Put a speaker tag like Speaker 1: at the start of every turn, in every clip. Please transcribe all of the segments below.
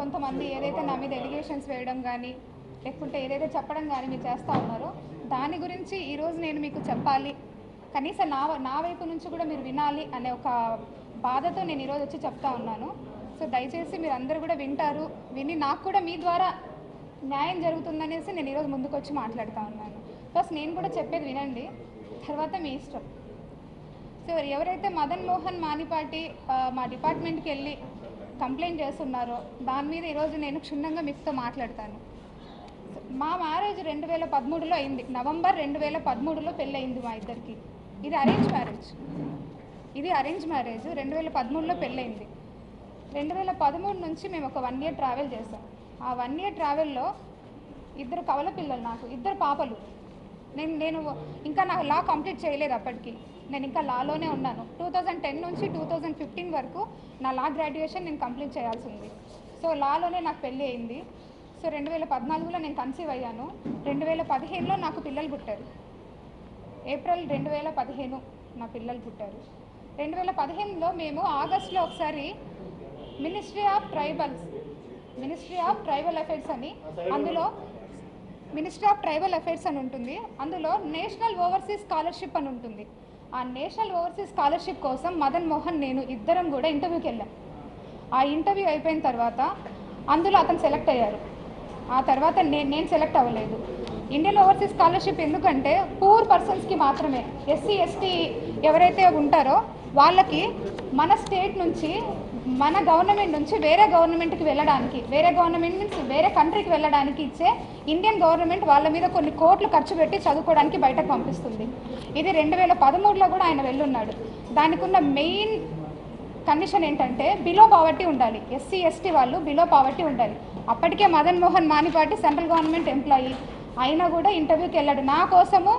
Speaker 1: కొంతమంది ఏదైతే నా మీద ఎలిగేషన్స్ వేయడం కానీ లేకుంటే ఏదైతే చెప్పడం కానీ మీరు చేస్తూ ఉన్నారో దాని గురించి ఈరోజు నేను మీకు చెప్పాలి. కనీసం నా నా వైపు నుంచి కూడా మీరు వినాలి అనే ఒక బాధతో నేను ఈరోజు వచ్చి చెప్తా ఉన్నాను. సో దయచేసి మీరు అందరూ కూడా వింటారు. విని నాకు కూడా మీ ద్వారా న్యాయం జరుగుతుందనేసి నేను ఈరోజు ముందుకు వచ్చి మాట్లాడుతూ ఉన్నాను. ఫస్ట్ నేను కూడా చెప్పేది వినండి. తర్వాత మీ ఇష్టం. సో ఎవరైతే మదన్ మోహన్ మానిపాటి మా డిపార్ట్మెంట్కి వెళ్ళి కంప్లైంట్ చేస్తున్నారో దాని మీద ఈరోజు నేను క్షుణ్ణంగా మీతో మాట్లాడతాను. మా మ్యారేజ్ రెండు వేల పదమూడులో అయింది. నవంబర్ రెండు వేల పదమూడులో పెళ్ళి అయింది మా ఇద్దరికి. ఇది అరేంజ్ మ్యారేజ్ ఇది అరేంజ్ మ్యారేజ్ రెండు వేల పదమూడులో పెళ్ళయింది. రెండు వేల పదమూడు నుంచి మేము ఒక వన్ ఇయర్ ట్రావెల్ చేసాం ఆ వన్ ఇయర్ ట్రావెల్లో ఇద్దరు కవల పిల్లలు నాకు ఇద్దరు పాపలు. నేను నేను ఇంకా నాకు లా కంప్లీట్ చేయలేదు అప్పటికి. నేను ఇంకా లాలోనే ఉన్నాను. టూ థౌజండ్ టెన్ నుంచి టూ థౌజండ్ ఫిఫ్టీన్ వరకు నా లా గ్రాడ్యుయేషన్ నేను కంప్లీట్ చేయాల్సి ఉంది సో లాలోనే నాకు పెళ్ళి అయింది. సో రెండు వేల పద్నాలుగులో నేను కన్సీవ్ అయ్యాను. రెండు వేల పదిహేనులో నాకు పిల్లలు పుట్టారు. ఏప్రిల్ రెండు వేల పదిహేను నా పిల్లలు పుట్టారు. రెండు వేల పదిహేనులో మేము ఆగస్ట్లో ఒకసారి ministry of tribals ministry of tribal affairs అని అందులో మినిస్ట్రీ ఆఫ్ ట్రైబల్ అఫైర్స్ అని ఉంటుంది. అందులో నేషనల్ ఓవర్సీస్ స్కాలర్షిప్ అని ఉంటుంది. ఆ నేషనల్ ఓవర్సీస్ స్కాలర్షిప్ కోసం మదన్ మోహన్ నేను ఇద్దరం కూడా ఇంటర్వ్యూకి వెళ్ళాం. ఆ ఇంటర్వ్యూ అయిపోయిన తర్వాత అందులో అతను సెలెక్ట్ అయ్యారు. ఆ తర్వాత నేను నేను సెలెక్ట్ అవ్వలేదు. ఇండియన్ ఓవర్సీస్ స్కాలర్షిప్ ఎందుకంటే పూర్ పర్సన్స్కి మాత్రమే ఎస్సీ ఎస్టీ ఎవరైతే ఉంటారో వాళ్ళకి మన స్టేట్ నుంచి మన గవర్నమెంట్ నుంచి వేరే గవర్నమెంట్కి వెళ్ళడానికి వేరే గవర్నమెంట్ మీన్స్ వేరే కంట్రీకి వెళ్ళడానికి ఇచ్చే ఇండియన్ గవర్నమెంట్ వాళ్ళ మీద కొన్ని కోట్లు ఖర్చు పెట్టి చదువుకోవడానికి బయటకు పంపిస్తుంది. ఇది రెండు వేల పదమూడులో కూడా ఆయన వెళ్ళున్నాడు. దానికి ఉన్న మెయిన్ కండిషన్ ఏంటంటే బిలో పావర్టీ ఉండాలి. ఎస్సీ ఎస్టీ వాళ్ళు బిలో పావర్టీ ఉండాలి. అప్పటికే Madan Mohan Manipati central government employee అయినా కూడా ఇంటర్వ్యూకి వెళ్ళాడు. నా కోసము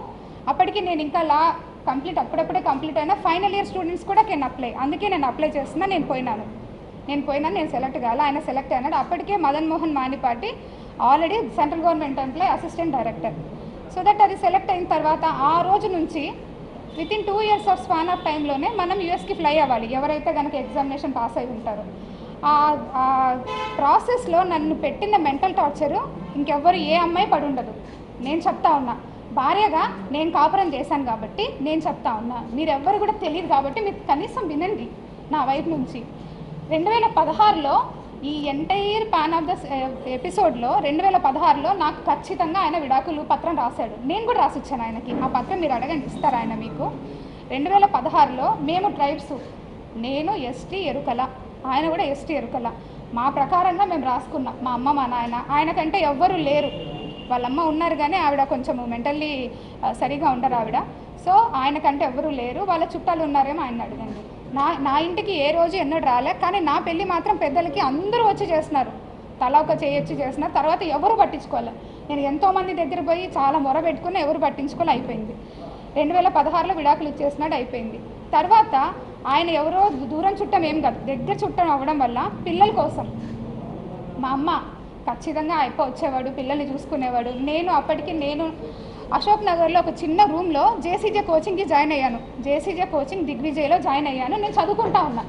Speaker 1: అప్పటికి నేను ఇంకా లా కంప్లీట్ అప్పుడప్పుడే కంప్లీట్ అయినా ఫైనల్ ఇయర్ స్టూడెంట్స్ కూడా కెన్ అప్లై అందుకే నేను అప్లై చేస్తున్నా నేను పోయినాను. నేను పోయినా నేను సెలెక్ట్ కావాలి ఆయన సెలెక్ట్ అయినాడు అప్పటికే Madan Mohan Manipati already central government employee assistant director so that అది సెలెక్ట్ అయిన తర్వాత ఆ రోజు నుంచి with in two years of span of టైంలోనే మనం యూఎస్కి ఫ్లై అవ్వాలి. ఎవరైతే కనుక ఎగ్జామినేషన్ పాస్ అయి ఉంటారో. ఆ ఆ ప్రాసెస్లో నన్ను పెట్టిన మెంటల్ టార్చరు ఇంకెవ్వరు ఏ అమ్మాయి పడి ఉండదు. నేను చెప్తా ఉన్నా. భార్యగా నేను కాపురం చేశాను కాబట్టి నేను చెప్తా ఉన్నా. మీరెవ్వరు కూడా తెలియదు కాబట్టి మీరు కనీసం వినండి నా వైపు నుంచి. రెండు వేల పదహారులో ఈ ఎంటైర్ పాన్ ఆఫ్ ద ఎపిసోడ్లో రెండు వేల పదహారులో నాకు ఖచ్చితంగా ఆయన విడాకులు పత్రం రాశాడు. నేను కూడా రాసిచ్చాను ఆయనకి. ఆ పత్రం మీరు అడగండి ఇస్తారు ఆయన మీకు? రెండు వేల పదహారులో మేము ట్రైబ్స్ నేను ఎస్టీ ఎరుకల. ఆయన కూడా ఎస్టీ ఎరుకల. మా ప్రకారంగా మేము రాసుకున్నాం. మా అమ్మ మా నాయన. ఆయనకంటే ఎవ్వరూ లేరు. వాళ్ళమ్మ ఉన్నారు కానీ ఆవిడ కొంచెం మెంటల్లీ eh, సరిగా ఉండరు ఆవిడ. సో ఆయనకంటే ఎవరూ లేరు. వాళ్ళ చుట్టాలు ఉన్నారేమో ఆయన అడగండి. నా నా ఇంటికి ఏ రోజు ఎన్నడూ రాలే కానీ నా పెళ్ళి మాత్రం పెద్దలకి అందరూ వచ్చి చేస్తున్నారు. తలా ఒక చేయొచ్చి చేస్తున్నారు తర్వాత ఎవరు పట్టించుకోవాలి నేను ఎంతోమంది దగ్గర పోయి చాలా మొర పెట్టుకుని ఎవరు పట్టించుకోవాలి అయిపోయింది. రెండు వేల పదహారులో విడాకులు ఇచ్చేసినాడు అయిపోయింది. తర్వాత ఆయన ఎవరో దూరం చుట్టం ఏం కాదు దగ్గర చుట్టం అవ్వడం వల్ల పిల్లల కోసం. మా అమ్మ ఖచ్చితంగా అయిపో వచ్చేవాడు పిల్లల్ని చూసుకునేవాడు. నేను అప్పటికి నేను అశోక్ నగర్లో ఒక చిన్న రూమ్లో జేసీజే కోచింగ్కి జాయిన్ అయ్యాను. జేసీజే కోచింగ్ దిగ్విజయ్లో జాయిన్ అయ్యాను. నేను చదువుకుంటా ఉన్నా.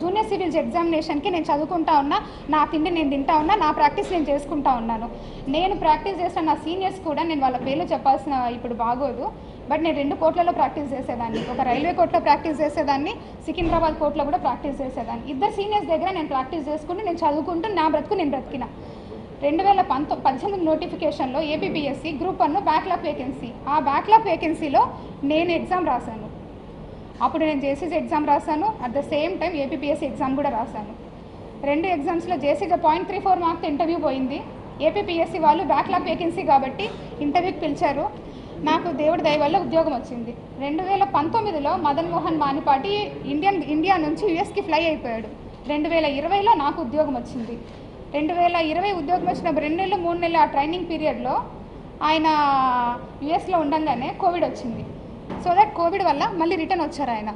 Speaker 1: జూనియర్ సివిల్స్ ఎగ్జామినేషన్కి నేను చదువుకుంటా ఉన్నా. నా తిండి నేను తింటా ఉన్నా. నా ప్రాక్టీస్ నేను చేసుకుంటా ఉన్నాను. నేను ప్రాక్టీస్ చేసిన నా సీనియర్స్ కూడా నేను వాళ్ళ పేర్లు చెప్పాల్సిన ఇప్పుడు బాగోదు. బట్ నేను రెండు కోట్లలో ప్రాక్టీస్ చేసేదాన్ని. ఒక రైల్వే కోర్టులో ప్రాక్టీస్ చేసేదాన్ని. సికింద్రాబాద్ కోర్టులో కూడా ప్రాక్టీస్ చేసేదాన్ని. ఇద్దరు సీనియర్స్ దగ్గర నేను ప్రాక్టీస్ చేసుకుంటూ నేను చదువుకుంటూ నా బ్రతుకు నేను బ్రతికిన. రెండు వేల పంతొ పద్దెనిమిది నోటిఫికేషన్లో APPSC group one backlog vacancy. ఆ బ్యాక్లాప్ వేకెన్సీలో నేను ఎగ్జామ్ రాశాను. అప్పుడు నేను జేసీసీ ఎగ్జామ్ రాశాను. At the same time APPSC exam కూడా రాశాను. రెండు ఎగ్జామ్స్లో జేసీగా point three four marks interview పోయింది. ఏపీపీఎస్సీ వాళ్ళు బ్యాక్లాప్ వేకెన్సీ కాబట్టి ఇంటర్వ్యూకి పిలిచారు. నాకు దేవుడి దయ వల్ల ఉద్యోగం వచ్చింది. రెండు వేల పంతొమ్మిదిలో మదన్ మోహన్ మానిపాటి ఇండియన్ ఇండియా నుంచి యుఎస్కి ఫ్లై అయిపోయాడు. రెండు వేల ఇరవైలో నాకు ఉద్యోగం వచ్చింది. రెండు వేల ఇరవై ఉద్యోగం వచ్చిన రెండు నెలలు మూడు నెలలు ఆ ట్రైనింగ్ పీరియడ్లో ఆయన యుఎస్లో ఉండగానే కోవిడ్ వచ్చింది. సో దట్ కోవిడ్ వల్ల మళ్ళీ రిటర్న్ వచ్చారు ఆయన.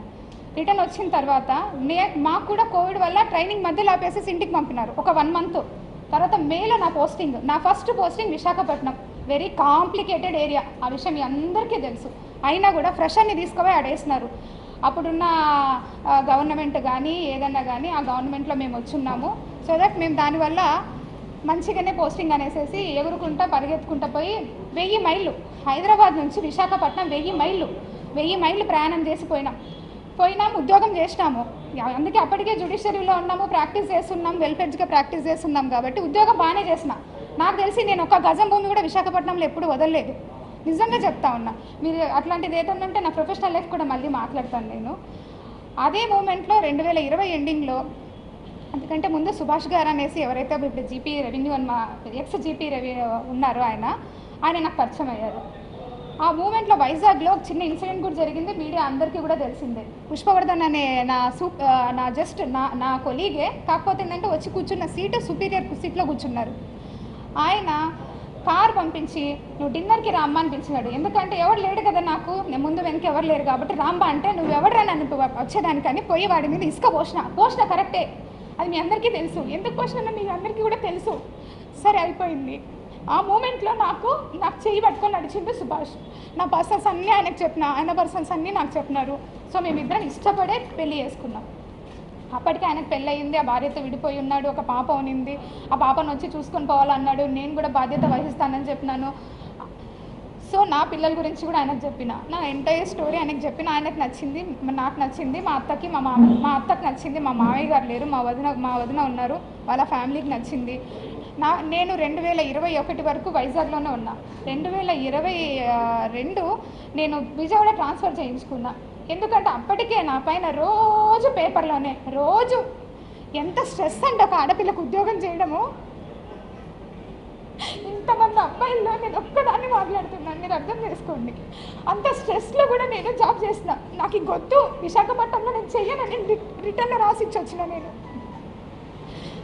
Speaker 1: రిటర్న్ వచ్చిన తర్వాత నే మాకు కూడా కోవిడ్ వల్ల ట్రైనింగ్ మధ్యలో ఆపేసేసి ఇంటికి పంపినారు ఒక వన్ మంత్. తర్వాత మేలో నా పోస్టింగ్ నా first posting Visakhapatnam. Very complicated area. ఆ విషయం మీ అందరికీ తెలుసు. అయినా కూడా ఫ్రెషర్ని తీసుకుపోయి ఆడేసినారు. అప్పుడున్న గవర్నమెంట్ కానీ ఏదన్నా కానీ ఆ గవర్నమెంట్లో మేము వచ్చున్నాము. సో దట్ మేము దానివల్ల మంచిగానే పోస్టింగ్ అనేసేసి ఎగురుకుంటా పరిగెత్తుకుంటా పోయి వెయ్యి మైళ్ళు హైదరాబాద్ నుంచి విశాఖపట్నం వెయ్యి మైళ్ళు వెయ్యి మైళ్ళు ప్రయాణం చేసి పోయినాం. పోయినాం ఉద్యోగం చేసినాము. అందుకే అప్పటికే జుడిషియరీలో ఉన్నాము ప్రాక్టీస్ చేస్తున్నాం వెల్ఫెడ్జ్గా ప్రాక్టీస్ చేస్తున్నాం కాబట్టి ఉద్యోగం బాగానే చేసిన. నాకు తెలిసి నేను ఒక గజం భూమి కూడా విశాఖపట్నంలో ఎప్పుడు వదలలేదు. నిజంగా చెప్తా ఉన్నా. మీరు అట్లాంటిది ఏదైనా ఉంటే నా ప్రొఫెషనల్ లైఫ్ కూడా మళ్ళీ మాట్లాడతాను నేను. అదే మూమెంట్లో రెండు వేల ఇరవై ఎండింగ్లో అందుకంటే ముందు సుభాష్ గారు అనేసి ఎవరైతే ఇప్పుడు జీపీ రెవెన్యూ అని మా ఎక్స్ జీపీ రెవెన్యూ ఉన్నారో ఆయన ఆయన నాకు పరిచయం అయ్యారు. ఆ మూమెంట్లో వైజాగ్లో ఒక చిన్న ఇన్సిడెంట్ కూడా జరిగింది మీడియా అందరికీ కూడా తెలిసిందే. పుష్పవర్ధన్ అనే నా సూప్ నా జస్ట్ నా నా కొలీగే కాకపోతే ఏంటంటే వచ్చి కూర్చున్న సీటు సుపీరియర్ సీట్లో కూర్చున్నారు. ఆయన కార్ పంపించి నువ్వు డిన్నర్కి రామ్మా అని పిలిచినాడు ఎందుకంటే ఎవరు లేడు కదా నాకు నేను ముందు వెనక ఎవరు లేరు కాబట్టి రామ్మా అంటే నువ్వు ఎవడరా నన్ను వచ్చేదానికని పోయి వాడి మీద ఇసుక పోసిన. పోసిన కరెక్టే. అది మీ అందరికీ తెలుసు. ఎందుకు పోసినా మీ అందరికీ కూడా తెలుసు. సరే అయిపోయింది. ఆ మూమెంట్లో నాకు నాకు చెయ్యి పట్టుకొని నడిచిండు సుభాష్. నా పర్సన్స్ అన్నీ ఆయనకు చెప్పిన ఆయన పర్సన్స్ అన్నీ నాకు చెప్పినారు. సో మేమిద్దరం ఇష్టపడే పెళ్ళి చేసుకున్నాం. అప్పటికే ఆయనకు పెళ్ళయింది ఆ భార్యతో విడిపోయి ఉన్నాడు ఒక పాప ఉనింది. ఆ పాపను వచ్చి చూసుకొని పోవాలన్నాడు. నేను కూడా బాధ్యత వహిస్తానని చెప్పినాను. సో నా పిల్లల గురించి కూడా ఆయనకు చెప్పిన. నా ఎంటైర్ స్టోరీ ఆయనకు చెప్పిన. ఆయనకు నచ్చింది నాకు నచ్చింది మా అత్తకి మా మామ మా అత్తకి నచ్చింది. మా మామయ్య గారు లేరు మా వదిన మా వదిన ఉన్నారు. వాళ్ళ ఫ్యామిలీకి నచ్చింది. నా నేను రెండు వేల ఇరవై ఒకటి వరకు వైజాగ్లోనే ఉన్నా. రెండు వేల ఇరవై రెండు నేను విజయవాడ ట్రాన్స్ఫర్ చేయించుకున్నా. ఎందుకంటే అప్పటికే నా పైన రోజు పేపర్లోనే రోజు ఎంత స్ట్రెస్ అంటే ఒక ఆడపిల్లకు ఉద్యోగం చేయడము ఇంతమంది అబ్బాయిల్లో నేను ఒక్కదాన్ని మాట్లాడుతున్నాను మీరు అర్థం చేసుకోండి. అంత స్ట్రెస్లో కూడా నేను జాబ్ చేసిన నాకు ఈ గొద్దు విశాఖపట్నంలో నేను చెయ్యనని రి- రిటర్న్లో రాసిచ్చి వచ్చిన నేను.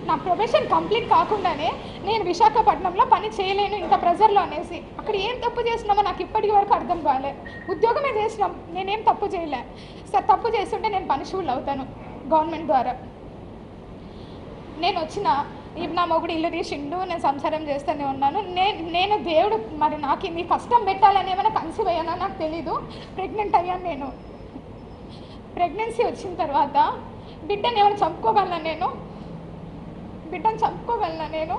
Speaker 1: నా ప్రొఫెషన్ కంప్లీట్ కాకుండానే నేను విశాఖపట్నంలో పని చేయలేను ఇంత ప్రెజర్లో అనేసి. అక్కడ ఏం తప్పు చేసినామో నాకు ఇప్పటికి వరకు అర్థం కాలే. ఉద్యోగమే చేసినాం నేనేం తప్పు చేయలే. సార్ తప్పు చేస్తుంటే నేను పనిషూల్ అవుతాను గవర్నమెంట్ ద్వారా. నేను వచ్చిన నా మొగుడు ఇల్లు తీసిండు నేను సంసారం చేస్తూనే ఉన్నాను. నేను నేను దేవుడు మరి నాకు ఇన్ని కష్టం పెట్టాలని ఏమైనా కన్సీవ్ అయ్యానో? నాకు తెలీదు. ప్రెగ్నెంట్ అయ్యాను నేను. ప్రెగ్నెన్సీ వచ్చిన తర్వాత బిడ్డని ఎవరు చంపుకోగలనా నేను? బిడ్డను చంపుకోగలనా నేను?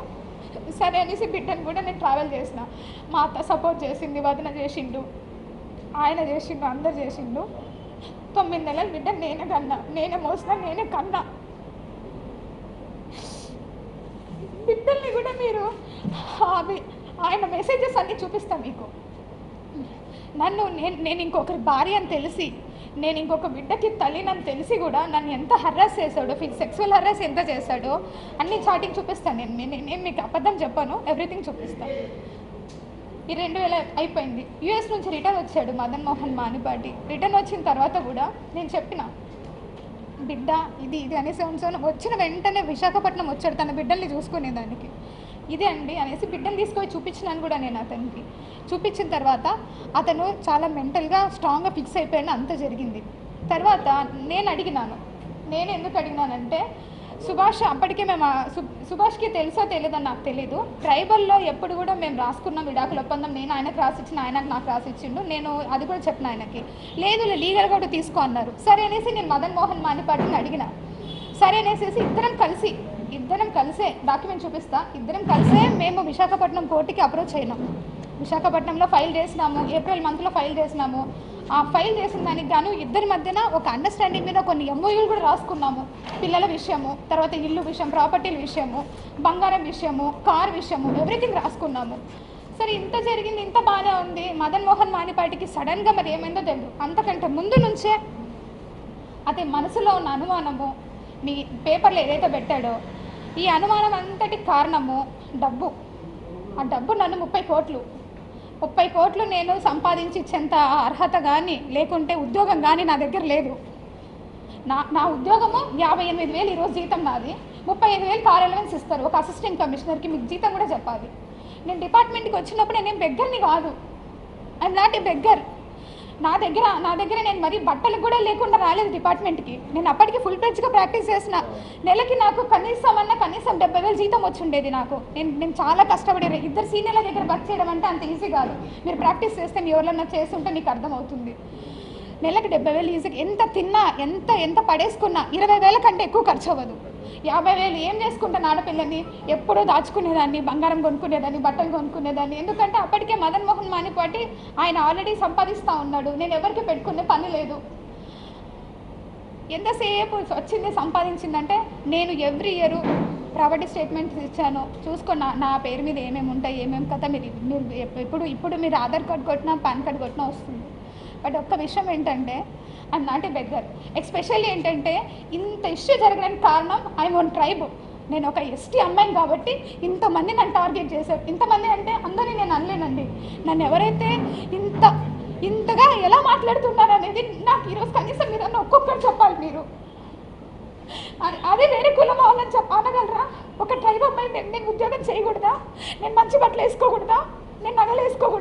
Speaker 1: సరే అనేసి బిడ్డను కూడా నేను ట్రావెల్ చేసిన. మా అత్త సపోర్ట్ చేసింది వదిన చేసిండు ఆయన చేసిండు అందరు చేసిండు. తొమ్మిది నెలలు బిడ్డ నేనే కన్నా నేనే మోసిన నేనే కన్నా. బిడ్డల్ని కూడా మీరు అవి ఆయన మెసేజెస్ అన్నీ చూపిస్తాను మీకు. నన్ను నేను నేను ఇంకొకరి భార్య అని తెలిసి నేను ఇంకొక బిడ్డకి తల్లినని తెలిసి కూడా నన్ను ఎంత హర్రాస్ చేశాడో సెక్సువల్ హర్రాస్ ఎంత చేశాడో అన్ని చాటింగ్ చూపిస్తాను నేను నేను మీకు అబద్ధం చెప్పాను ఎవ్రీథింగ్ చూపిస్తాను ఈ రెండు వేల అయిపోయింది. యూఎస్ నుంచి రిటర్న్ వచ్చాడు మదన్ మోహన్ మానిపాటి. రిటర్న్ వచ్చిన తర్వాత కూడా నేను చెప్పిన బిడ్డ ఇది ఇది అనేసి ఉంచాను వచ్చిన వెంటనే విశాఖపట్నం వచ్చాడు తన బిడ్డల్ని చూసుకునేదానికి ఇదే అండి అనేసి బిడ్డను తీసుకొని చూపించినాను కూడా నేను అతనికి. చూపించిన తర్వాత అతను చాలా మెంటల్గా స్ట్రాంగ్గా ఫిక్స్ అయిపోయాడు అంత జరిగింది. తర్వాత నేను అడిగినాను. నేను ఎందుకు అడిగినానంటే సుభాష్ అప్పటికే మేము సుభాష్కి తెలుసో తెలియదో నాకు తెలీదు. ట్రైబల్లో ఎప్పుడు కూడా మేము రాసుకున్నాం విడాకుల ఒప్పందం. నేను ఆయనకు రాసిచ్చిన ఆయనకు నాకు రాసిచ్చిండు నేను అది కూడా చెప్పిన ఆయనకి. లేదు లీగల్గా కూడా తీసుకో అన్నారు. సరే అనేసి నేను మదన్ మోహన్ మానిపాటిని అడిగిన. సరే అనేసి ఇద్దరం కలిసి ఇద్దరం కలిసే డాక్యుమెంట్ చూపిస్తా. ఇద్దరం కలిసే మేము విశాఖపట్నం కోర్టుకి అప్రోచ్ అయినాం. విశాఖపట్నంలో ఫైల్ చేసినాము. ఏప్రిల్ మంత్లో ఫైల్ చేసినాము. ఫైల్ చేసిన దానికి గాను ఇద్దరి మధ్యన ఒక అండర్స్టాండింగ్ మీద కొన్ని ఎంఓయూలు కూడా రాసుకున్నాము. పిల్లల విషయము తర్వాత ఇల్లు విషయం ప్రాపర్టీల విషయము బంగారం విషయము కార్ విషయము ఎవ్రీథింగ్ రాసుకున్నాము. సరే ఇంత జరిగింది ఇంత బాగానే ఉంది. మదన్ మోహన్ మానిపాటికి సడన్గా మరి ఏమైందో తెలియదు అంతకంటే ముందు నుంచే అతని మనసులో ఉన్న అనుమానము మీ పేపర్లో ఏదైతే పెట్టాడో ఈ అనుమానం అంతటి కారణము డబ్బు. ఆ డబ్బు నన్ను ముప్పై కోట్లు. ముప్పై కోట్లు నేను సంపాదించి ఇచ్చేంత అర్హత కానీ లేకుంటే ఉద్యోగం కానీ నా దగ్గర లేదు. నా నా ఉద్యోగము యాభై ఎనిమిది వేలు ఈరోజు జీతం నాది. ముప్పై ఐదు వేలు కార్ అలవెన్స్ ఇస్తారు. ఒక అసిస్టెంట్ కమిషనర్కి మీకు జీతం కూడా చెప్పాలి. నేను డిపార్ట్మెంట్కి వచ్చినప్పుడు నేను బెగ్గర్ని కాదు. ఐఎమ్ నాట్ ఏ బెగ్గర్ నా దగ్గర నా దగ్గర నేను మరి బట్టలు కూడా లేకుండా రాలేదు డిపార్ట్మెంట్కి. నేను అప్పటికి ఫుల్ ప్లేజ్గా ప్రాక్టీస్ చేసిన. నెలకి నాకు కనీసం అన్న కనీసం డెబ్బై వేలు జీతం వచ్చి ఉండేది నాకు. నేను నేను చాలా కష్టపడే ఇద్దరు సీనియర్ల దగ్గర వర్క్ చేయడం అంటే అంత ఈజీ కాదు. మీరు ప్రాక్టీస్ చేస్తే మీ ఎవరన్నా చేస్తుంటే మీకు అర్థమవుతుంది. నెలకు డెబ్బై వేలు ఈజీగా ఎంత తిన్నా ఎంత ఎంత పడేసుకున్నా ఇరవై వేల కంటే ఎక్కువ ఖర్చు అవ్వదు. యాభై వేలు ఏం చేసుకుంటాను ఆడపిల్లని? ఎప్పుడూ దాచుకునేదాన్ని బంగారం కొనుక్కునేదాన్ని బట్టలు కొనుక్కునేదాన్ని. ఎందుకంటే అప్పటికే మదన్ మోహన్ మానిపాటి ఆయన ఆల్రెడీ సంపాదిస్తూ ఉన్నాడు. నేను ఎవరికి పెట్టుకునే పని లేదు. ఎంతసేపు వచ్చింది సంపాదించిందంటే నేను ఎవ్రీ ఇయర్ ప్రాపర్టీ స్టేట్మెంట్స్ ఇచ్చాను. చూసుకో నా నా పేరు మీద ఏమేమి ఉంటాయి ఏమేమి కథ మీరు మీరు ఇప్పుడు ఇప్పుడు మీరు ఆధార్ కార్డ్ కొట్టినా పాన్ కార్డ్ కొట్టినా వస్తుంది. బట్ ఒక్క విషయం ఏంటంటే I'm not a beggar especially ఏంటంటే ఇంత ఇష్యూ జరగడానికి కారణం ఐ వన్ ట్రైబ్ నేను ఒక ఎస్టీ అమ్మాయిని కాబట్టి ఇంతమంది నన్ను టార్గెట్ చేశారు. ఇంతమంది అంటే అందరినీ నేను అనలేనండి. నన్ను ఎవరైతే ఇంత ఇంతగా ఎలా మాట్లాడుతున్నారు అనేది నాకు ఈరోజు కనీసం మీరు అన్న ఒక్కొక్కరు చెప్పాలి మీరు. అదే వేరే కులం వాళ్ళని చెప్ప అనగలరా? ఒక ట్రైబ్ అమ్మాయి నేను ఉద్యోగం చేయకూడదా? నేను మంచి బట్టలు వేసుకోకూడదా? నేను నగలు వేసుకోకూడదా?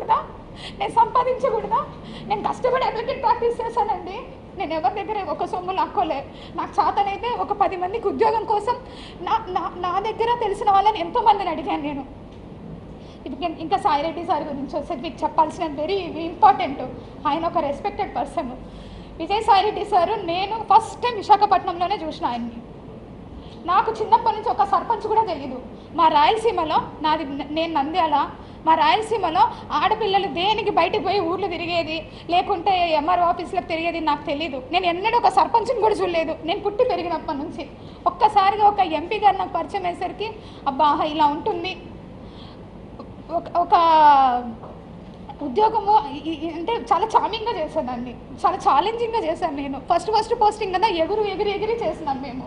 Speaker 1: నేను సంపాదించకూడదా? నేను కష్టపడి అడ్వకేట్ ప్రాక్టీస్ చేశానండి. నేను ఎవరి దగ్గర ఒక సొమ్ము లాక్కోలే. నాకు చేతనైతే ఒక పది మందికి ఉద్యోగం కోసం నా నా నా దగ్గర తెలిసిన వాళ్ళని ఎంతో మందిని అడిగాను నేను. ఇప్పుడు ఇంకా సాయిరెడ్డి సార్ గురించి వస్తే మీకు చెప్పాల్సిన వెరీ ఇంపార్టెంట్ ఆయన ఒక respected person Vijay Sai Reddy sir నేను ఫస్ట్ టైం విశాఖపట్నంలోనే చూసిన ఆయన్ని. నాకు చిన్నప్పటి నుంచి ఒక సర్పంచ్ కూడా తెలియదు మా రాయలసీమలో నాది నేను నంద్యాల మా రాయలసీమలో ఆడపిల్లలు దేనికి బయటకు పోయి ఊర్లు తిరిగేది? లేకుంటే ఎంఆర్ ఆఫీస్లకు తిరిగేది నాకు తెలియదు నేను ఎన్నడూ ఒక సర్పంచ్ని కూడా చూడలేదు. నేను పుట్టి పెరిగినప్పటి నుంచి. ఒక్కసారిగా ఒక ఎంపీ గారు నాకు పరిచయం అయ్యేసరికి అబ్బా ఇలా ఉంటుంది. ఒక ఒక ఉద్యోగము అంటే చాలా చామింగ్గా చేశాను దాన్ని చాలా ఛాలెంజింగ్గా చేశాను నేను. ఫస్ట్ ఫస్ట్ పోస్టింగ్ కదా ఎగురు ఎగిరి ఎగిరి చేసినాం మేము.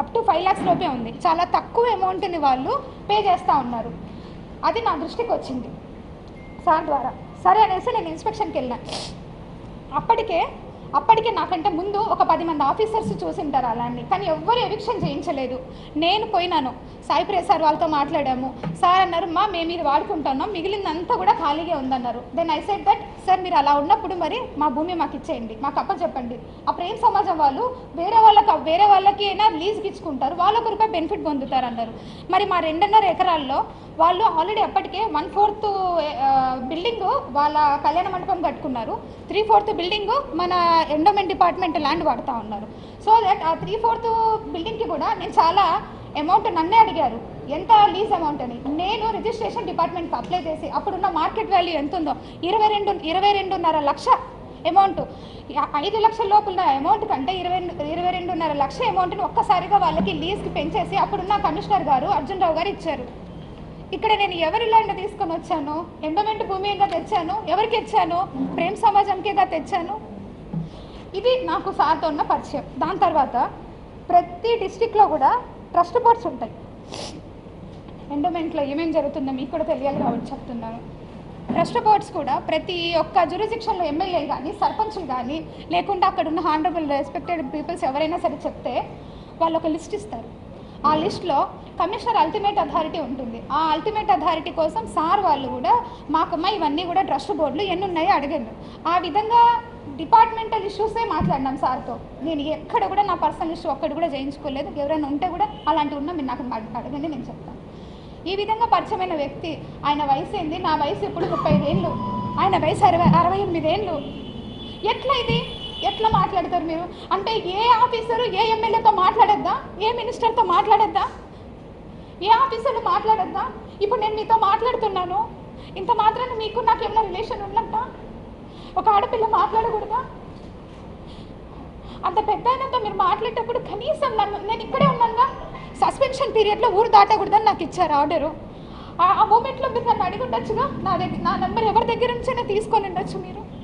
Speaker 1: అప్ టు ఫైవ్ ల్యాక్స్ లోపే ఉంది. చాలా తక్కువ అమౌంట్ని వాళ్ళు పే చేస్తూ ఉన్నారు. అది నా దృష్టికి వచ్చింది. సార్ ద్వారా. సరే అనేసి నేను ఇన్స్పెక్షన్కి వెళ్ళాను. అప్పటికే అప్పటికే నాకంటే ముందు ఒక పది మంది ఆఫీసర్స్ చూసింటారు అలాంటి కానీ ఎవ్వరు ఎవిక్షన్ చేయించలేదు. నేను పోయినాను. సాయి ప్రియ సార్ వాళ్ళతో మాట్లాడాము. సార్ అన్నారు మా మేము ఇది వాడుకుంటున్నాం. మిగిలిందంతా కూడా ఖాళీగా ఉందన్నారు. Then I said that sir మీరు అలా ఉన్నప్పుడు మరి మా భూమి మాకు ఇచ్చేయండి. మాకు అప్ప చెప్పండి. ఆ ప్రేమ సమాజం వాళ్ళు వేరే వాళ్ళకి వేరే వాళ్ళకి అయినా లీజ్కి ఇచ్చుకుంటారు. వాళ్ళు రూపాయి బెనిఫిట్ పొందుతారు అన్నారు మరి మా రెండున్నర ఎకరాల్లో వాళ్ళు ఆల్రెడీ అప్పటికే వన్ ఫోర్త్ బిల్డింగ్ వాళ్ళ కళ్యాణ మండపం కట్టుకున్నారు. త్రీ ఫోర్త్ బిల్డింగ్ మన ఎండోమెంట్ డిపార్ట్మెంట్ ల్యాండ్ వాడుతూ ఉన్నారు. సో దట్ ఆ త్రీ ఫోర్త్ బిల్డింగ్కి కూడా నేను చాలా అమౌంట్ నన్నే అడిగారు. ఎంత లీజ్ అమౌంట్ అని? నేను రిజిస్ట్రేషన్ డిపార్ట్మెంట్కి అప్లై చేసి అప్పుడున్న మార్కెట్ వాల్యూ ఎంత ఉందో ఇరవై రెండు ఇరవై రెండున్నర లక్ష అమౌంట్ ఐదు లక్షల లోపల అమౌంట్ కంటే ఇరవై ఇరవై రెండున్నర లక్ష అమౌంట్ని ఒక్కసారిగా వాళ్ళకి లీజ్కి పెంచేసి అప్పుడున్న కమిషనర్ గారు అర్జున్ రావు గారు ఇచ్చారు. ఇక్కడ నేను ఎవరి ల్యాండ్ తీసుకొని వచ్చాను? ఎండమెంట్ భూమిగా తెచ్చాను? ఎవరికి ఇచ్చాను? ప్రేమ్ సమాజంకేగా తెచ్చాను? ఇది నాకు సార్తో ఉన్న పరిచయం. దాని తర్వాత ప్రతి డిస్టిక్లో కూడా ట్రస్ట్ బోర్డ్స్ ఉంటాయి. ఎండోమెంట్లో ఏమేమి జరుగుతుందో మీకు కూడా తెలియాలి కాబట్టి చెప్తున్నాను. ట్రస్ట్ బోర్డ్స్ కూడా ప్రతి ఒక్క జ్యూరిసిక్షన్లో ఎమ్మెల్యే కానీ సర్పంచులు కానీ లేకుంటే అక్కడ ఉన్న హానరబుల్ రెస్పెక్టెడ్ పీపుల్స్ ఎవరైనా సరే చెప్తే వాళ్ళు ఒక లిస్ట్ ఇస్తారు. ఆ లిస్ట్లో కమిషనర్ అల్టిమేట్ అథారిటీ ఉంటుంది. ఆ అల్టిమేట్ అథారిటీ కోసం సార్ వాళ్ళు కూడా మాకమ్మ ఇవన్నీ కూడా ట్రస్ట్ బోర్డులు ఎన్ని ఉన్నాయో అడిగాను. ఆ విధంగా డిపార్ట్మెంటల్ ఇష్యూసే మాట్లాడినాం సార్తో. నేను ఎక్కడ కూడా నా పర్సనల్ ఇష్యూ ఒక్కటి కూడా చేయించుకోలేదు. ఎవరైనా ఉంటే కూడా అలాంటివి ఉన్నా మీరు నాకు అడగండి నేను చెప్తాను ఈ విధంగా పరిచయమైన వ్యక్తి ఆయన వయసు ఏంది? నా వయసు ఇప్పుడు ముప్పై ఏళ్ళు ఆయన వయసు అరవై అరవై ఎనిమిది ఏళ్ళు ఎట్లా ఇది? ఎట్లా మాట్లాడతారు మీరు? అంటే ఏ ఆఫీసరు ఏ ఎమ్మెల్యేతో మాట్లాడొద్దా? ఏ మినిస్టర్తో మాట్లాడొద్దా? ఏ ఆఫీసర్లు మాట్లాడొద్దా? ఇప్పుడు నేను మీతో మాట్లాడుతున్నాను. ఇంత మాత్రాన మీకు నాకు ఏమైనా రిలేషన్ ఉన్నట్ట ఒక ఆడపిల్ల మాట్లాడకూడదా? అంత పెద్ద ఆయనతో మీరు మాట్లాడేటప్పుడు కనీసం నన్ను నేను ఇక్కడే ఉన్నానుగా. సస్పెన్షన్ పీరియడ్లో ఊరు దాటకూడదని నాకు ఇచ్చారు ఆర్డరు ఆ- ఆ మూమెంట్లో మీరు నన్ను అడిగి ఉండొచ్చుగా? నా దగ్గర నా నెంబర్ ఎవరి దగ్గర నుంచైనా తీసుకొని ఉండొచ్చు మీరు?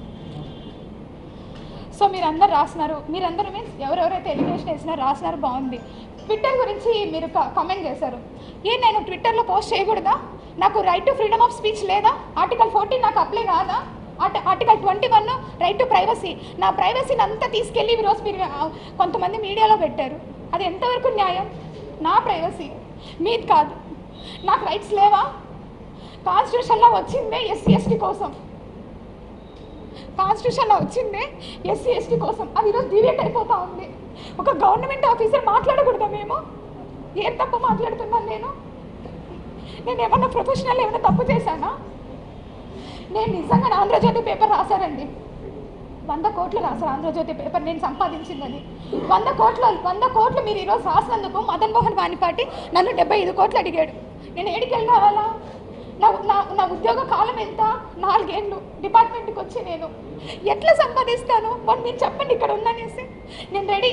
Speaker 1: సో మీరు అందరు రాసినారు. మీరందరూ మీన్స్ ఎవరెవరైతే ఎలిగేషన్ వేసినారో రాసినారు బాగుంది. ట్విట్టర్ గురించి మీరు కామెంట్ చేశారు. ఏ నేను ట్విట్టర్లో పోస్ట్ చేయకూడదా? నాకు right to freedom of speech లేదా? ఆర్టికల్ ఫోర్టీన్ నాకు అప్లై కాదా? ఆర్టి article twenty one right to privacy నా ప్రైవసీని అంతా తీసుకెళ్ళి ఈరోజు మీరు కొంతమంది మీడియాలో పెట్టారు. అది ఎంతవరకు న్యాయం? నా ప్రైవసీ మీది కాదు. నాకు రైట్స్ లేవా? కాన్స్టిట్యూషన్లో వచ్చిందే ఎస్సీ ఎస్టీ కోసం. కాన్స్టిట్యూషన్లో వచ్చిందే. ఎస్సీ ఎస్టీ కోసం. అది ఈరోజు డివేట్ అయిపోతూ ఉంది. ఒక గవర్నమెంట్ ఆఫీసర్ మాట్లాడకూడదా మేము? ఏం తప్పు మాట్లాడుతున్నాను నేను? నేను ఏమన్నా ప్రొఫెషనల్ ఏమైనా తప్పు చేశానా? నేను నిజంగా ఆంధ్రజ్యోతి పేపర్ రాశారండి వంద కోట్లు రాశారు ఆంధ్రజ్యోతి పేపర్ నేను సంపాదించిందని. వంద కోట్ల వంద కోట్లు మీరు ఈరోజు రాసినందుకు మదన్ మోహన్ వాణిపాటి నన్ను డెబ్బై ఐదు కోట్లు అడిగాడు. నేను ఏడికి వెళ్ళి కావాలా నా నా నా ఉద్యోగ కాలం ఎంత? నాలుగేళ్ళు. డిపార్ట్మెంట్కి వచ్చి నేను. ఎట్లా సంపాదిస్తాను? మరి మీరు చెప్పండి ఇక్కడ ఉందనేసి. నేను రెడీ.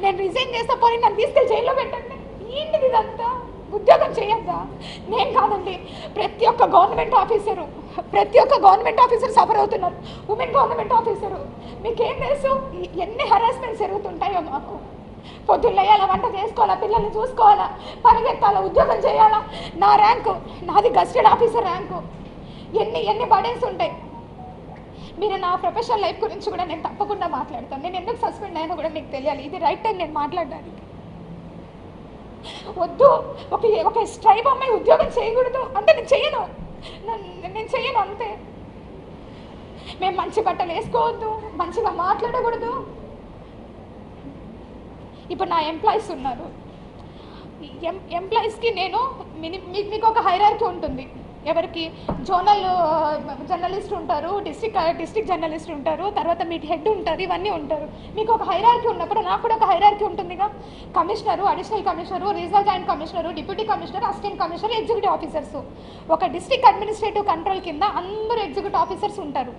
Speaker 1: నేను రిజైన్ చేస్తా పోనీ నన్ను తీసుకెళ్ళి జైల్లో పెట్టండి. ఏంటిది ఇదంతా? ఉద్యోగం చేయద్దా? నేను కాదండి. ప్రతి ఒక్క గవర్నమెంట్ ఆఫీసరు. ప్రతి ఒక్క గవర్నమెంట్ ఆఫీసర్ సఫర్ అవుతున్నారు. Women government officer. మీకేం తెలుసు? ఎన్ని హరాస్మెంట్స్ జరుగుతుంటాయో మాకు. పొద్దున్నయ్యాలా వంట చేసుకోవాలా? పిల్లల్ని చూసుకోవాలా? పరిగెత్తాలా? ఉద్యోగం చేయాలా? నా ర్యాంకు నాది గస్టెడ్ ఆఫీసర్ ర్యాంకు. ఎన్ని ఎన్ని బర్డెన్స్ ఉంటాయి? మీరు నా ప్రొఫెషనల్ లైఫ్ గురించి కూడా నేను తప్పకుండా మాట్లాడతాను. నేను ఎందుకు సస్పెండ్ అయినా కూడా మీకు తెలియాలి. ఇది రైట్ టైం నేను మాట్లాడడానికి. వద్దు. ఒక ఒక స్ట్రైబ్ అమ్మాయి ఉద్యోగం చేయకూడదు. అంటే నేను చేయను నేను చేయను అంతే. మేము మంచి బట్టలు వేసుకోవద్దు. మంచిగా మాట్లాడకూడదు. ఇప్పుడు నా ఎంప్లాయీస్ ఉన్నారు. ఎం ఎంప్లాయీస్కి నేను మిని మీ- మీకు ఒక హైరార్కి ఉంటుంది. ఎవరికి? జోనల్ జర్నలిస్ట్ ఉంటారు డిస్ట్రిక్ట్ డిస్టిక్ జర్నలిస్ట్ ఉంటారు తర్వాత మీకు హెడ్ ఉంటారు ఇవన్నీ ఉంటారు. మీకు ఒక హైరార్కీ ఉన్నప్పుడు నాకు కూడా ఒక హైరార్కీ ఉంటుందిగా. Commissioner additional commissioner regional joint commissioner deputy commissioner assistant commissioner executive officers ఒక డిస్ట్రిక్ట్ అడ్మినిస్ట్రేటివ్ కంట్రోల్ కింద అందరూ ఎగ్జిక్యూటివ్ ఆఫీసర్స్ ఉంటారు.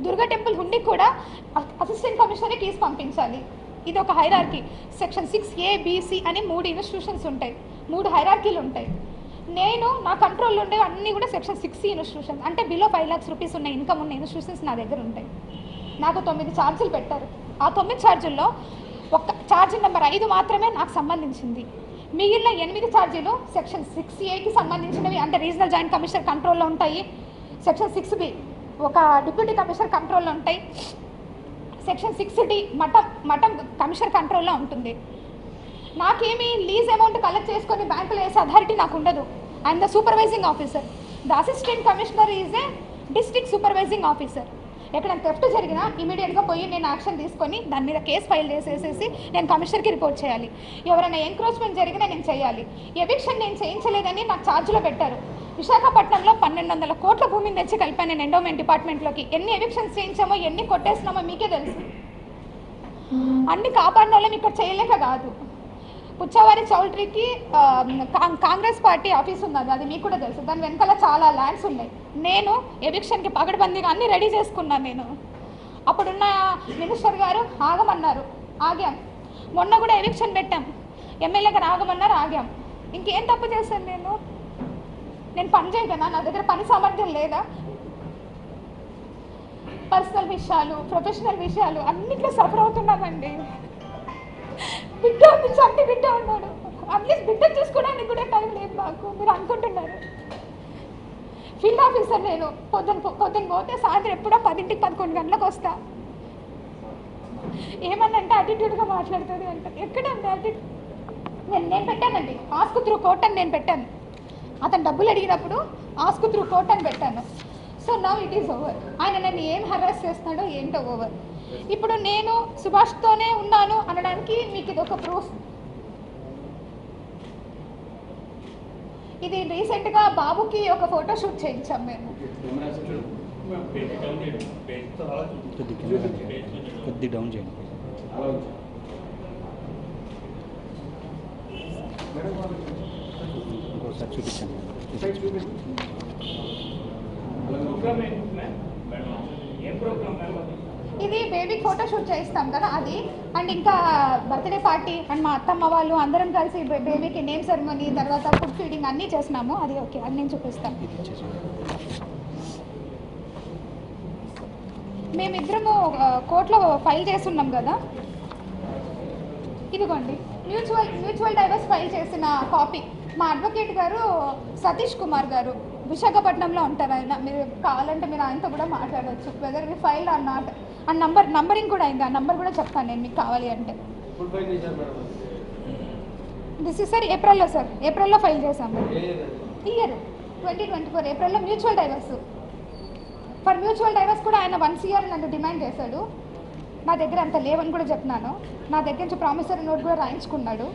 Speaker 1: దుర్గా టెంపుల్ ఉండి కూడా అసిస్టెంట్ కమిషనరే కేసు పంపించాలి. ఇది ఒక hierarchy section six A BC అని మూడు ఇన్స్టిట్యూషన్స్ ఉంటాయి. మూడు హైరార్కీలు ఉంటాయి. నేను నా కంట్రోల్లో ఉండే అన్నీ కూడా సెక్షన్ సిక్స్ ఇన్స్టిట్యూషన్స్ అంటే బిలో ఫైవ్ ల్యాక్స్ రూపీస్ ఉన్న ఇన్కమ్ ఉన్న ఇన్స్టిట్యూషన్స్ నా దగ్గర ఉంటాయి. నాకు తొమ్మిది ఛార్జీలు పెట్టారు. ఆ తొమ్మిది ఛార్జీల్లో ఒక్క ఛార్జీ నెంబర్ ఐదు మాత్రమే నాకు సంబంధించింది. మిగిలిన ఎనిమిది ఛార్జీలు సెక్షన్ సిక్స్ ఏకి సంబంధించినవి. అంటే రీజనల్ జాయింట్ కమిషనర్ కంట్రోల్లో ఉంటాయి. సెక్షన్ సిక్స్ బి ఒక డిప్యూటీ కమిషనర్ కంట్రోల్లో ఉంటాయి. సెక్షన్ సిక్స్ డి మఠం మఠం కమిషనర్ కంట్రోల్లో ఉంటుంది. నాకేమీ లీజ్ అమౌంట్ కలెక్ట్ చేసుకొని బ్యాంకులో వేసే అథారిటీ నాకు ఉండదు. I'm the supervising officer. The assistant commissioner is a district supervising officer. ఎక్కడైనా థెఫ్ట్ జరిగినా ఇమీడియట్గా పోయి నేను యాక్షన్ తీసుకొని దాని మీద కేసు ఫైల్ చేసేసేసి నేను కమిషనర్కి రిపోర్ట్ చేయాలి. ఎవరైనా ఎంక్రోచ్మెంట్ జరిగినా నేను చేయాలి. ఎవిక్షన్ నేను చేయించలేదని నాకు ఛార్జ్లో పెట్టారు. విశాఖపట్నంలో పన్నెండు వందల కోట్ల భూమిని తెచ్చి కలిపాను నేను ఎండోమెంట్ డిపార్ట్మెంట్లోకి. ఎన్ని ఎవిక్షన్స్ చేయించామో ఎన్ని కొట్టేసినామో మీకే తెలుసు. అన్ని కాపాడిన వాళ్ళం ఇక్కడ చేయలేక కాదు. పుచ్చవారి చౌల్ట్రీకి కాం- కాంగ్రెస్ పార్టీ ఆఫీస్ ఉన్నది అది మీకు కూడా తెలుసు. దాని వెనకాల చాలా ల్యాండ్స్ ఉన్నాయి. నేను ఎవిక్షన్కి పగడబందీగా అన్ని రెడీ చేసుకున్నాను నేను. అప్పుడున్న మినిస్టర్ గారు ఆగమన్నారు. ఆగాం. మొన్న కూడా ఎవిక్షన్ పెట్టాం. ఎమ్మెల్యే గారు ఆగమన్నారు ఆగాం. ఇంకేం తప్పు చేశాను నేను? నేను పని చేయగలనా? నా దగ్గర పని సామర్థ్యం లేదా? పర్సనల్ విషయాలు ప్రొఫెషనల్ విషయాలు అన్నిట్లో సఫర్ అవుతున్నానండి. బిడ్డ ఉంది చంటి బిడ్డ ఉన్నాడు. అట్లీస్ట్ బిడ్డ చూసుకోవడానికి కూడా టైం లేదు నాకు మీరు అనుకుంటున్నారు. ఫీల్డ్ ఆఫీసర్ నేను పొద్దున పొద్దున పోతే సాయంత్రం ఎప్పుడో పదింటికి పదకొండు గంటలకు వస్తా. ఏమన్నంటే యాటిట్యూడ్గా మాట్లాడుతుంది అంట. ఎక్కడండి యాటిట్యూడ్ నేను నేను పెట్టానండి. ఆస్కు త్రూ కోర్ట్ అని నేను పెట్టాను. అతను డబ్బులు అడిగినప్పుడు ఆస్కు త్రూ కోర్ట్ అని పెట్టాను. So now it is over ఆయన నన్ను ఏం హరాస్ చేస్తున్నాడో ఏంటో ఓవర్ ఇప్పుడు నేను సుభాష్తోనే ఉన్నాను అనడానికి మీకు ఇది ఒక ప్రూఫ్ ఇది రీసెంట్గా బాబుకి ఒక ఫోటో షూట్ చేయించాం మేము.
Speaker 2: కొద్ది డౌన్ చేయండి. ఇంకోసారి చూపించండి.
Speaker 1: ఇది బేబీ ఫోటో షూట్ చేయిస్తాం కదా అది. అండ్ ఇంకా బర్త్డే పార్టీ అండ్ మా అత్తమ్మ వాళ్ళు అందరం కలిసి బేబీకి నేమ్ సెరమనీ తర్వాత ఫుడ్ ఫీడింగ్ అన్నీ చేసినాము. అది ఓకే అది నేను చూపిస్తాను. మేమిద్దరము కోర్టులో ఫైల్ చేస్తున్నాం కదా. ఇదిగోండి. మ్యూచువల్ మ్యూచువల్ డైవర్స్ ఫైల్ చేసిన కాపీ మా అడ్వకేట్ గారు సతీష్ కుమార్ గారు విశాఖపట్నంలో ఉంటారు ఆయన. మీరు కావాలంటే మీరు ఆయనతో కూడా మాట్లాడవచ్చు whether we file or not ఆ నంబర్ నంబరింగ్ కూడా అయింది. ఆ నంబర్ కూడా చెప్తాను నేను మీకు కావాలి అంటే. దిస్ ఇస్ సార్ ఏప్రిల్లో సార్ ఏప్రిల్లో ఫైల్ చేశాము ఇయర్ ట్వంటీ ట్వంటీ ఫోర్ ఏప్రిల్లో mutual divorce for mutual divorce కూడా ఆయన వన్స్ ఇయర్ నన్ను డిమాండ్ చేశాడు. నా దగ్గర అంత లేవని కూడా చెప్తున్నాను నా దగ్గర నుంచి ప్రామిసరీ నోట్ కూడా రాయించుకున్నాడు.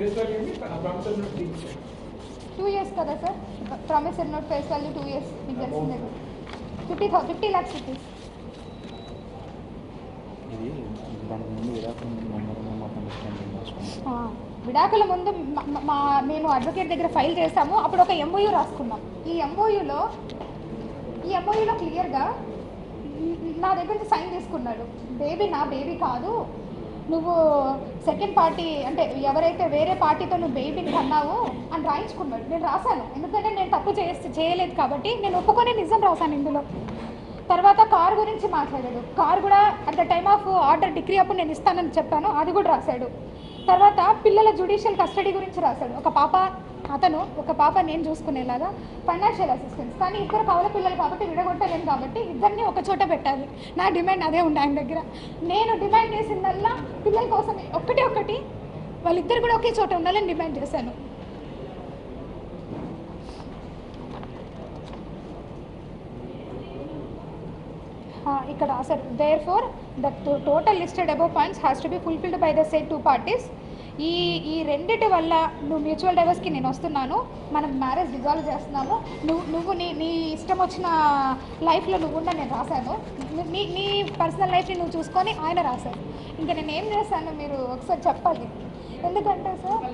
Speaker 2: ముందు
Speaker 1: టూ ఇయర్స్ కదా sir promissory note face value two years మీకు తెలిసిందే fifty thou fifty lakhs rupees
Speaker 2: విడాకుల ముందు
Speaker 1: మా- మేము అడ్వకేట్ దగ్గర ఫైల్ చేసాము. అప్పుడు ఒక ఎంఓయూ రాసుకున్నాం. ఈ ఎంఓయూలో ఈ ఎంఓయూలో క్లియర్గా నా దగ్గర నుంచి సైన్ తీసుకున్నాడు. బేబీ నా బేబీ కాదు. నువ్వు సెకండ్ పార్టీ అంటే ఎవరైతే వేరే పార్టీతో నువ్వు బేబీని కన్నావు అని రాయించుకున్నాడు. నేను రాశాను. ఎందుకంటే నేను తప్పు చేస్తే చేయలేదు కాబట్టి నేను ఒప్పుకొని నిజం రాశాను ఇందులో. తర్వాత కార్ గురించి మాట్లాడాడు. కార్ కూడా at the time of order decree అప్పుడు నేను ఇస్తానని చెప్పాను. అది కూడా రాశాడు. తర్వాత పిల్లల జుడిషియల్ కస్టడీ గురించి రాశాడు. ఒక పాప అతను ఒక పాప నేను చూసుకునేలాగా ఫైనాన్షియల్ అసిస్టెన్స్ కానీ ఇద్దరు కవల పిల్లలు కాబట్టి విడగొట్టలేను కాబట్టి ఇద్దరిని ఒక చోట పెట్టాలి. నా డిమాండ్ అదే ఉండే ఆయన దగ్గర. నేను డిమాండ్ చేసిందల్లా పిల్లల కోసమే. ఒక్కటి ఒకటి వాళ్ళిద్దరు కూడా ఒకే చోట ఉండాలని డిమాండ్ చేశాను. ఇక్కడ sir therefore the total listed above points has to be fulfilled by the set two parties ఈ ఈ రెండిటి వల్ల నువ్వు మ్యూచువల్ డైవర్స్కి నేను వస్తున్నాను. మనం మ్యారేజ్ డిజాల్వ్ చేస్తున్నాము. నువ్వు నువ్వు నీ నీ ఇష్టం వచ్చిన లైఫ్లో నువ్వు ఉండ నేను రాశాను. నీ- నీ పర్సనల్ లైఫ్ని నువ్వు చూసుకొని ఆయన రాశారు. ఇంకా నేను ఏం చేశాను మీరు ఒకసారి చెప్పాలి ఎందుకంటే సార్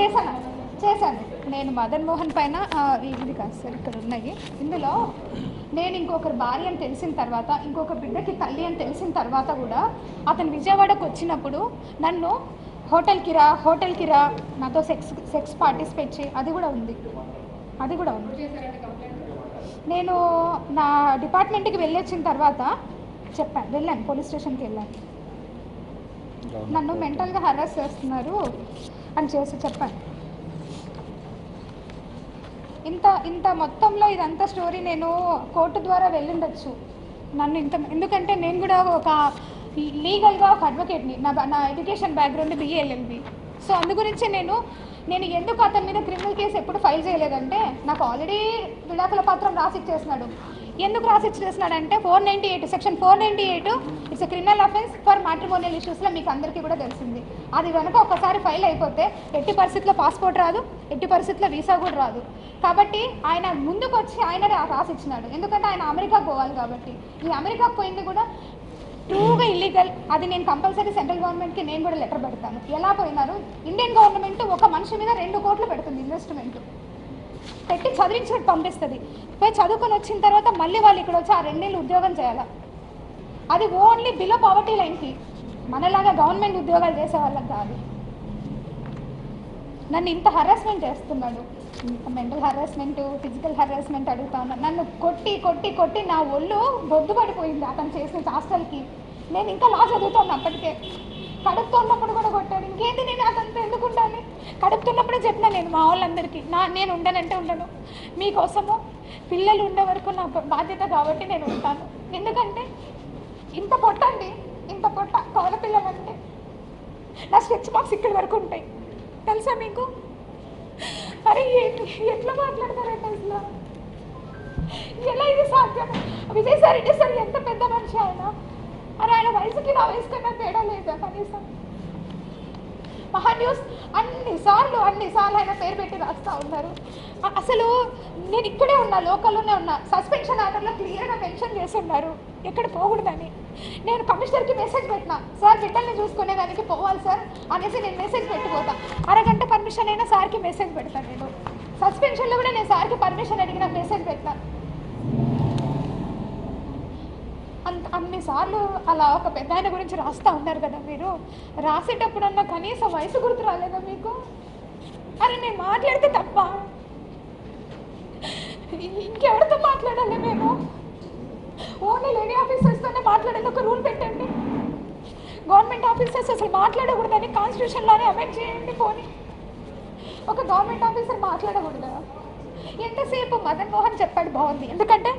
Speaker 1: చేశాను. చేశాను. నేను మదన్ మోహన్ పైన ఇది కాదు సార్ ఇక్కడ ఉన్నాయి. ఇందులో నేను ఇంకొకరి భార్య అని తెలిసిన తర్వాత ఇంకొక బిడ్డకి తల్లి అని తెలిసిన తర్వాత కూడా అతను విజయవాడకు వచ్చినప్పుడు నన్ను హోటల్కి రా హోటల్కి రా నాతో సెక్స్ సెక్స్ పార్టిసిపేట్ చేయి అది కూడా ఉంది. అది కూడా ఉంది. నేను నా డిపార్ట్మెంట్కి వెళ్ళొచ్చిన తర్వాత చెప్పాను వెళ్ళాను పోలీస్ స్టేషన్కి వెళ్ళాను. నన్ను మెంటల్గా హరాస్ చేస్తున్నారు అని చేసి చెప్పాను. ఇంత ఇంత మొత్తంలో ఇదంతా స్టోరీ నేను కోర్టు ద్వారా వెళ్ళుండొచ్చు. నన్ను ఇంత ఎందుకంటే నేను కూడా ఒక లీగల్గా ఒక అడ్వకేట్ని నా నా ఎడ్యుకేషన్ బ్యాక్గ్రౌండ్ బిఏఎల్ఎల్బి సో అందు గురించి నేను నేను ఎందుకు అతని మీద క్రిమినల్ కేసు ఎప్పుడు ఫైల్ చేయలేదంటే నాకు ఆల్రెడీ విడాకుల పత్రం రాసి ఇచ్చేసినాడు ఎందుకు రాసి చేసినాడంటే four ninety eight section four ninety eight it's criminal offence for matrimonial ఇష్యూస్లో మీకు అందరికీ కూడా తెలిసింది. అది కనుక ఒకసారి ఫైల్ అయిపోతే ఎట్టి పరిస్థితుల్లో పాస్పోర్ట్ రాదు ఎట్టి పరిస్థితుల్లో వీసా కూడా రాదు. కాబట్టి ఆయన ముందుకు వచ్చి ఆయన రాసిచ్చినాడు. ఎందుకంటే ఆయన అమెరికాకు పోవాలి కాబట్టి. ఈ అమెరికాకు పోయింది కూడా ట్రూగా ఇల్లీగల్ అది నేను కంపల్సరీ సెంట్రల్ గవర్నమెంట్కి నేను కూడా లెటర్ పెడతాను. ఎలా పోయినారు? ఇండియన్ గవర్నమెంట్ ఒక మనిషి మీద రెండు కోట్లు పెడుతుంది ఇన్వెస్ట్మెంట్ పెట్టి చదివించి పంపిస్తుంది. పోయి చదువుకొని వచ్చిన తర్వాత మళ్ళీ వాళ్ళు ఇక్కడ వచ్చి ఆ రెండేళ్ళు ఉద్యోగం చేయాలి? అది ఓన్లీ బిలో పావర్టీ లైన్కి. మనలాగా గవర్నమెంట్ ఉద్యోగాలు చేసే వాళ్ళకి కాదు. నన్ను ఇంత హరాస్మెంట్ చేస్తున్నాడు. మెంటల్ హరాస్మెంట్ ఫిజికల్ హరాస్మెంట్ అడుగుతా ఉన్నాను నన్ను కొట్టి కొట్టి కొట్టి నా ఒళ్ళు బొద్దు పడిపోయింది అతను చేసిన హాస్టల్కి నేను ఇంకా లా చదువుతాను అప్పటికే. కడుపుతున్నప్పుడు కూడా కొట్టాడు. ఇంకేంటి నేను అదంతా ఎందుకు ఉండాలి? కడుపుతున్నప్పుడే చెప్పిన నేను మా వాళ్ళందరికీ నా నేను ఉండనంటే ఉండను. మీకోసము పిల్లలు ఉండే వరకు నా బాధ్యత కాబట్టి నేను ఉంటాను. ఎందుకంటే ఇంత పొట్టండి ఇంత పొట్ట కవల పిల్లలంటే నా స్ట్రెచ్ మార్క్స్ ఇక్కడి వరకు ఉంటాయి. తెలుసా మీకు? అరే ఏంటి? ఎట్లా మాట్లాడతారంటే అసలు? ఎలా ఇది సాధ్యం? విజయసాయి రెడ్డి సార్ ఎంత పెద్ద మనిషి ఆయన? మరి ఆయన వయసుకి నా వయసు కన్నా తేడా లేదా కనీసం? మహా న్యూస్ అన్నిసార్లు అన్నిసార్లు ఆయన పేరు పెట్టి రాస్తూ ఉన్నారు. అసలు నేను ఇక్కడే ఉన్నా లోకల్లోనే ఉన్నా సస్పెన్షన్ ఆర్డర్లో క్లియర్గా మెన్షన్ చేసి ఉన్నారు ఎక్కడ పోకూడదని. నేను కమిషనర్కి మెసేజ్ పెట్టినా సార్ బిడ్డల్ని చూసుకునే దానికి పోవాలి సార్ అనేసి నేను మెసేజ్ పెట్టిపోతా అరగంట పర్మిషన్ అయినా సార్కి మెసేజ్ పెడతాను నేను. సస్పెన్షన్లో కూడా నేను సార్కి పర్మిషన్ అడిగిన మెసేజ్ పెట్టినా అంత అన్నిసార్లు అలా ఒక పెద్ద ఆయన గురించి రాస్తా ఉన్నారు కదా మీరు? రాసేటప్పుడన్నా కనీసం వయసు గుర్తు రాలేదా మీకు? అరే నేను మాట్లాడితే తప్ప? ఇంకెవరితో మాట్లాడాలి మేము ఓన్లీ లేడీ ఆఫీసర్స్తోనే మాట్లాడేది ఒక రూల్ పెట్టండి. గవర్నమెంట్ ఆఫీసర్స్ అసలు మాట్లాడకూడదని కాన్స్టిట్యూషన్లోనే అమెండ్ చేయండి పోనీ. ఒక గవర్నమెంట్ ఆఫీసర్ మాట్లాడకూడదా? ఎంతసేపు మదన్ మోహన్ చెప్పాడు బాగుంది. ఎందుకంటే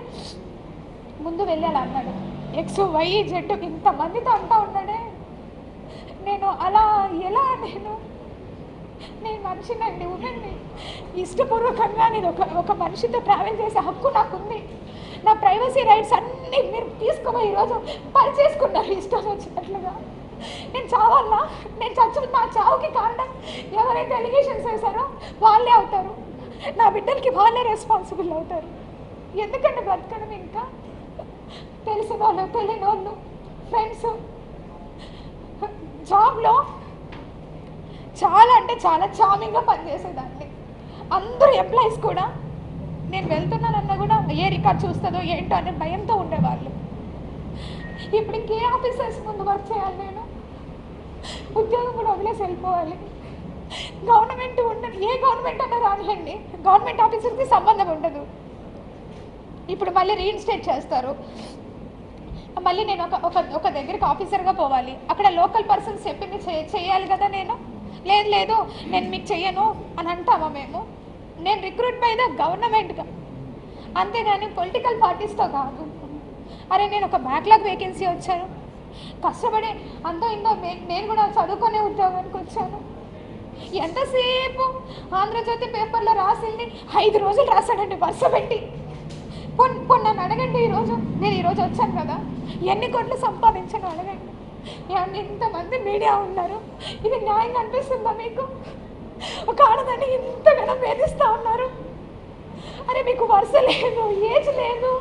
Speaker 1: ముందు వెళ్ళాలి అన్నాడు. ఎక్స్ వై జెడ్ ఇంతమందితో అంటూ ఉన్నాడే? నేను అలా ఎలా నేను? నేను మనిషినండి ఉమెన్ని ఇష్టపూర్వకంగా నేను ఒక ఒక మనిషితో ట్రావెల్ చేసే హక్కు నాకుంది. నా ప్రైవసీ రైట్స్ అన్నీ మీరు తీసుకోబోయి ఈరోజు పని చేసుకున్నారు ఇష్టం వచ్చినట్లుగా. నేను చావాలా నేను చచ్చు నా చావుకి కారణం ఎవరైతే ఎలిగేషన్స్ వేశారో వాళ్ళే అవుతారు. నా బిడ్డలకి వాళ్ళే రెస్పాన్సిబుల్ అవుతారు. ఎందుకంటే బ్రతకడం ఇంకా? తెలిసిన వాళ్ళు తెలియని వాళ్ళు ఫ్రెండ్స్ జాబ్లో చాలా అంటే చాలా చామింగ్గా పనిచేసేదాన్ని. అందరూ ఎంప్లాయీస్ కూడా నేను వెళ్తున్నానన్నా కూడా ఏ రికార్డ్ చూస్తుందో ఏంటో అనే భయంతో ఉండేవాళ్ళు. ఇప్పుడు ఇంకే ఆఫీసర్స్ ముందు వర్క్ చేయాలి నేను. ఉద్యోగం కూడా వదిలేసి వెళ్ళిపోవాలి. గవర్నమెంట్ ఉండదు ఏ గవర్నమెంట్ అన్నా రానిలేండి గవర్నమెంట్ ఆఫీసర్కి సంబంధం ఉండదు. ఇప్పుడు మళ్ళీ రీఇన్స్టేట్ చేస్తారు. మళ్ళీ నేను ఒక ఒక ఒక దగ్గరికి ఆఫీసర్గా పోవాలి. అక్కడ లోకల్ పర్సన్స్ చెప్పింది చేయాలి కదా నేను? లేదు లేదు నేను మీకు చెయ్యను అని అంటామా మేము? నేను రిక్రూట్ బై ద గవర్నమెంట్గా అంతేగాని పొలిటికల్ పార్టీస్తో కాదు. అరే నేను ఒక బ్యాక్లాగ్ వేకెన్సీ వచ్చాను. కష్టపడి అంతో ఇందో మే- నేను కూడా చదువుకునే ఉద్యోగానికి వచ్చాను. ఎంతసేపు ఆంధ్రజ్యోతి పేపర్లో రాసింది? ఐదు రోజులు రాశాడండి వరుస పెట్టి పొన్ పొన్ నన్ను అడగండి ఈరోజు. నేను ఈరోజు వచ్చాను కదా. ఎన్ని కోట్లు సంపాదించాను అడగండి. ఏమండి ఇంతమంది మీడియా ఉన్నారు. ఇది న్యాయంగా అనిపిస్తుందా మీకు? ఒక ఆడదాన్ని ఇంతగానో వేధిస్తూ ఉన్నారు. అరే మీకు వరుస లేదు ఏజ్ లేదు.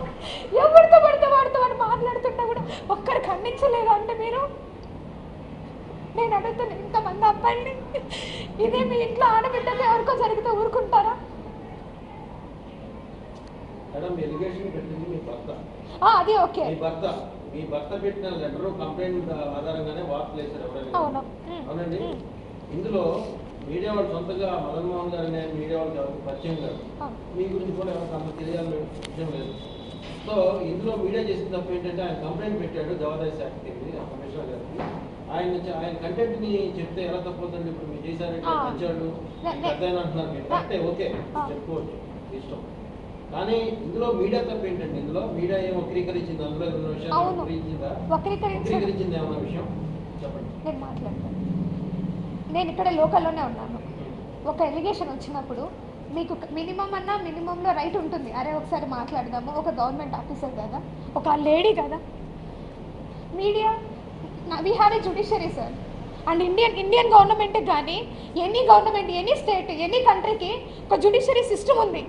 Speaker 1: ఎవరితో పడితే వాడితో వాడు మాట్లాడుతుంటే కూడా ఒక్కరు ఖండించలేదు అంటే మీరు? నేను అడుగుతాను ఇంతమంది అబ్బాయిని ఇదే మీ ఇంట్లో ఆడబిడ్డకు ఎవరికో జరిగితే ఊరుకుంటారా
Speaker 3: మేడం ఎలిగేషన్ పెట్టింది మీ భర్త
Speaker 1: ఆ, అది ఓకే.
Speaker 3: మీ భర్త మీ భర్త పెట్టిన లెటర్ కంప్లైంట్ ఆధారంగానే వార్తలు వేశారు ఎవరైనా. అవునండి. ఇందులో మీడియా వాళ్ళు సొంతగా మదన్ మోహన్ గారు అనే మీడియా వాళ్ళు ఎవరికి పరిచయం కాదు
Speaker 1: ఆ.
Speaker 3: మీ గురించి కూడా ఎవరికి అంత తెలియాలని విషయం లేదు. సో ఇందులో మీడియా చేసిన తప్పు ఏంటంటే ఆయన కంప్లైంట్ పెట్టాడు దేవాదాయ శాఖ కింద కమిషనర్ గారికి. ఆయన ఆయన కంటెంట్ని చెప్తే ఎలా తప్పవుతుంది? ఇప్పుడు మీరు చేశారంటే
Speaker 1: ఆ. నే-
Speaker 3: పెద్ద అంటున్నారు మీరు. కరెక్టే ఓకే
Speaker 1: ఆ.
Speaker 3: చెప్పుకోవచ్చు. ఇష్టం. కానీ ఇందులో మీడియా తప్పు ఏంటండి? ఇందులో మీడియా ఏం వక్రీకరించింది? అందులో ఉన్న విషయాలు. వక్రీకరించిందా? ఏమన్నా విషయం? చెప్పండి.
Speaker 1: నేను మాట్లాడతాను. నేను ఇక్కడ లోకల్లోనే ఉన్నాను. ఒక ఎలిగేషన్ వచ్చినప్పుడు మీకు మినిమం అన్నా మినిమంలో రైట్ ఉంటుంది. అరే ఒకసారి మాట్లాడదాము. ఒక గవర్నమెంట్ ఆఫీసర్ కదా. ఒక లేడీ కదా. Media we have a judiciary sir and Indian Indian government కానీ any government any state any కంట్రీకి ఒక జుడిషియరీ సిస్టమ్ ఉంది.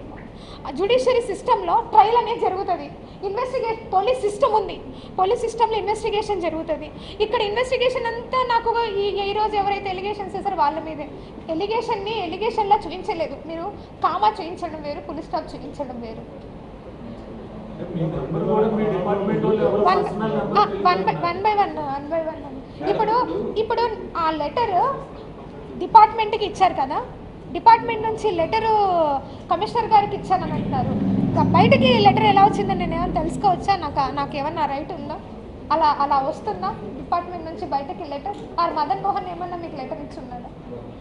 Speaker 1: ఆ జుడిషియరీ సిస్టంలో ట్రయల్ అనేది జరుగుతుంది. ఇన్వెస్టిగే పోలీస్ సిస్టమ్ ఉంది. పోలీస్ సిస్టంలో ఇన్వెస్టిగేషన్ జరుగుతుంది. ఇక్కడ ఇన్వెస్టిగేషన్ అంతా నాకు ఈ ఈ రోజు ఎవరైతే ఎలిగేషన్స్ చేశారో వాళ్ళ మీదే. ఎలిగేషన్ని ఎలిగేషన్లా చూపించలేదు మీరు కామా చూపించడం వేరు పులి స్టాప్ చూపించడం వేరు. One one by one by one one by one ఇప్పుడు ఇప్పుడు ఆ లెటర్ డిపార్ట్మెంట్కి ఇచ్చారు కదా? డిపార్ట్మెంట్ నుంచి లెటరు కమిషనర్ గారికి ఇచ్చానని అంటున్నారు. బయటకి లెటర్ ఎలా వచ్చిందని నేను ఏమైనా తెలుసుకోవచ్చా? నాకు నాకు ఏమన్నా రైట్ ఉందా? అలా అలా వస్తుందా? డిపార్ట్మెంట్ నుంచి బయటకి లెటర్? ఆర్ మదన్ మోహన్ ఏమన్నా మీకు లెటర్ ఇచ్చి ఉన్నాడా?